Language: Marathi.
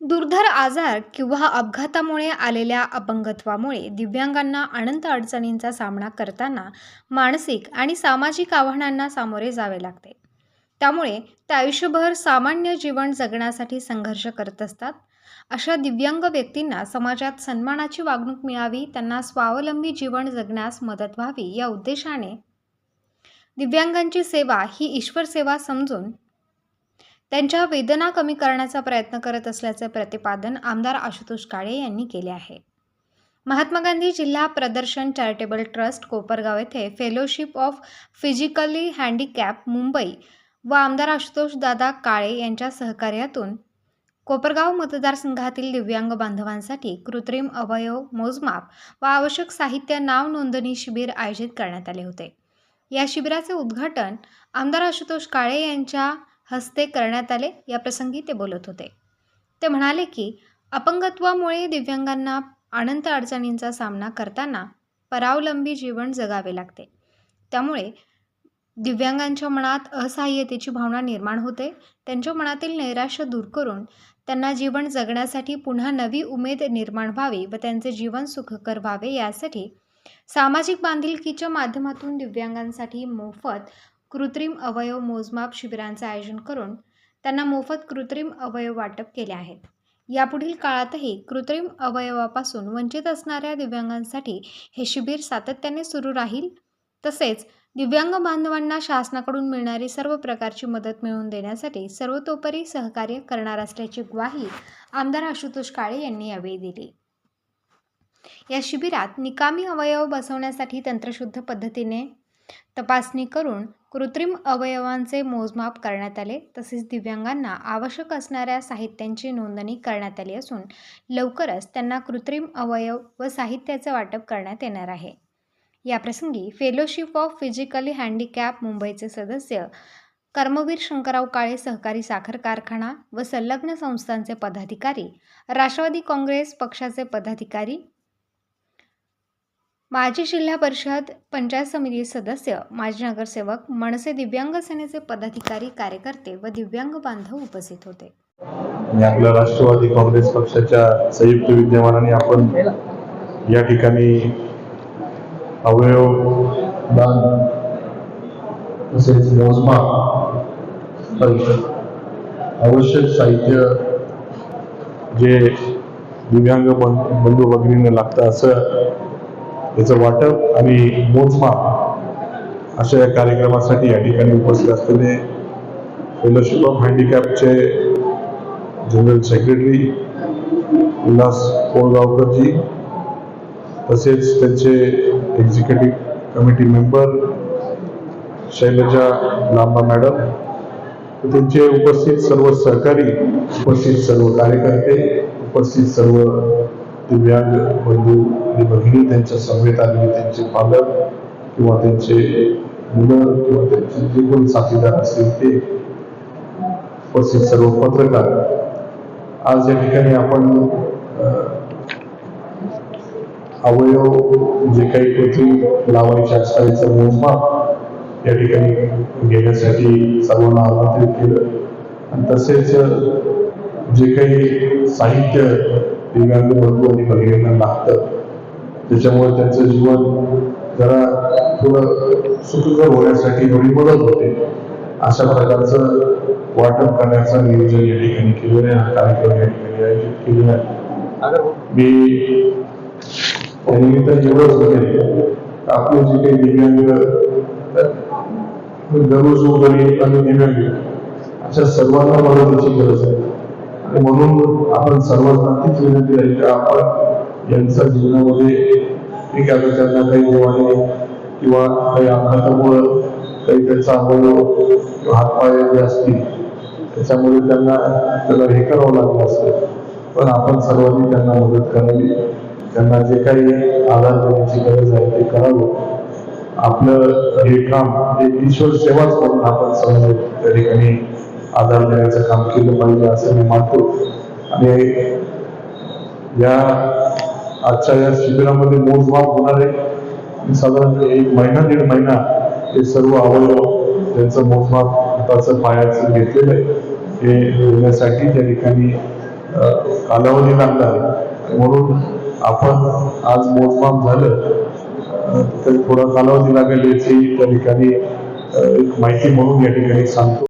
दुर्धर आजार किंवा अपघातामुळे आलेल्या अपंगत्वामुळे दिव्यांगांना अनंत अडचणींचा सामना करताना मानसिक आणि सामाजिक आव्हानांना सामोरे जावे लागते. त्यामुळे ते आयुष्यभर सामान्य जीवन जगण्यासाठी संघर्ष करत असतात. अशा दिव्यांग व्यक्तींना समाजात सन्मानाची वागणूक मिळावी त्यांना स्वावलंबी जीवन जगण्यास मदत व्हावी या उद्देशाने दिव्यांगांची सेवा ही ईश्वर सेवा समजून त्यांच्या वेदना कमी करण्याचा प्रयत्न करत असल्याचे प्रतिपादन आमदार आशुतोष काळे यांनी केले आहे. महात्मा गांधी जिल्हा प्रदर्शन चॅरिटेबल ट्रस्ट कोपरगाव येथे fellowship of physically handicap Mumbai व आमदार आशुतोष दादा काळे यांच्या सहकार्यातून कोपरगाव मतदारसंघातील दिव्यांग बांधवांसाठी कृत्रिम अवयव मोजमाप व आवश्यक साहित्य नाव नोंदणी शिबिर आयोजित करण्यात आले होते. या शिबिराचे उद्घाटन आमदार आशुतोष काळे यांच्या हस्ते करण्यात आले. या प्रसंगी ते बोलत होते. ते म्हणाले की अपंगत्वामुळे दिव्यांगांना अनंत अडचणींचा सामना करताना परावलंबी जीवन जगावे लागते. त्यामुळे दिव्यांगांच्या मनात असहाय्यतेची भावना निर्माण होते. त्यांच्या मनातील नैराश्य दूर करून त्यांना जीवन जगण्यासाठी पुन्हा नवी उमेद निर्माण व्हावी व त्यांचे जीवन सुखकर व्हावे यासाठी सामाजिक बांधिलकीच्या माध्यमातून दिव्यांगांसाठी मोफत कृत्रिम अवयव मोजमाप शिबिरांचं आयोजन करून त्यांना मोफत कृत्रिम अवयव वाटप केले आहेत. यापुढील काळातही कृत्रिम अवयवापासून वंचित असणाऱ्या दिव्यांगांसाठी हे शिबिर सातत्याने सुरू राहील. तसेच दिव्यांग बांधवांना शासनाकडून मिळणारी सर्व प्रकारची मदत मिळवून देण्यासाठी सर्वतोपरी सहकार्य करणार असल्याची ग्वाही आमदार आशुतोष काळे यांनी यावेळी दिली. या शिबिरात निकामी अवयव बसवण्यासाठी तंत्रशुद्ध पद्धतीने तपासणी करून कृत्रिम अवयवांचे मोजमाप करण्यात आले. तसेच दिव्यांगांना आवश्यक असणाऱ्या साहित्यांची नोंदणी करण्यात आली असून लवकरच त्यांना कृत्रिम अवयव व साहित्याचे वाटप करण्यात येणार आहे. याप्रसंगी फेलोशिप ऑफ फिजिकली हँडिकॅप मुंबईचे सदस्य कर्मवीर शंकरराव काळे सहकारी साखर कारखाना व संलग्न संस्थांचे पदाधिकारी राष्ट्रवादी काँग्रेस पक्षाचे पदाधिकारी माजी जिल्हा परिषद पंचायत समिती सदस्य माजी नगरसेवक मनसे दिव्यांग सेनेचे पदाधिकारी कार्यकर्ते व दिव्यांग बांधव उपस्थित होते. आणि आपल्या राष्ट्रवादी काँग्रेस पक्षाच्या संयुक्त विद्यमानाने आपण या ठिकाणी अवयव दान तसेच मोजमाप आवश्यक साहित्य जे दिव्यांग बंधू भगिनींना लागतं असं याचं वाटप आणि मोजमाप अशा या कार्यक्रमासाठी या ठिकाणी उपस्थित असलेले फेलोशिप ऑफ हँडिकॅपचे जनरल सेक्रेटरी उल्हास कोळगावकरजी तसेच त्यांचे executive committee member Shailaja Lamba madam त्यांचे उपस्थित सर्व सहकारी उपस्थित सर्व कार्यकर्ते उपस्थित सर्व दिव्यांग बंधू आणि भगिनी त्यांच्या सभेत आलेले त्यांचे पालक किंवा त्यांचे मुलं किंवा त्यांचे जे कोण साथीदार असतील ते उपस्थित सर्व पत्रकार. आज या ठिकाणी आपण अवयव जे काही कृती लावायचे असतायचं मोजमाप या ठिकाणी घेण्यासाठी सर्वांना आमंत्रित केलं. आणि तसेच जे काही साहित्य दिव्यांग बंधू आणि भगिनींना लागतं. त्याच्यामुळे त्यांचं जीवन जरा थोडं सुखकर होण्यासाठी थोडी मदत होते. अशा प्रकारचं वाटप करण्याचं नियोजन या ठिकाणी केलेलं आहे. हा कार्यक्रम या ठिकाणी आयोजित केलेला आहे. मी त्यानिमित्त जेवढंच बघेल आपले जे काही दिव्यांग दररोज वगैरे आणि दिव्यांग अशा सर्वांना मदतीची गरज आहे. आणि म्हणून आपण सर्वांना तीच विनंती आहे की आपण यांच्या जीवनामध्ये एखादं त्यांना काही देवाने किंवा काही अपघातामुळं काही त्यांचा अवयव किंवा हातपाय जे असतील त्याच्यामुळे त्यांना त्याला हे करावं लागलं असतं. पण आपण सर्वांनी त्यांना मदत करावी. त्यांना जे काही आधार देण्याची गरज आहे ते करावं. आपलं हे काम एक ईश्वर सेवाच म्हणून आपण समजू त्या ठिकाणी आधार देण्याचं काम केलं पाहिजे असं मी मानतो. आणि या आजच्या या शिबिरामध्ये मोजमाप होणार आहे. साधारण एक महिना दीड महिना हे सर्व अवयव त्यांचं मोजमाप हाताचं पायाचं घेतलेलं आहे. हे होण्यासाठी त्या ठिकाणी कालावधी लागला म्हणून आपण आज मोजमाप झालं. तर थोडा कालावधी लागेल याची त्या ठिकाणी एक माहिती म्हणून या ठिकाणी सांगतो.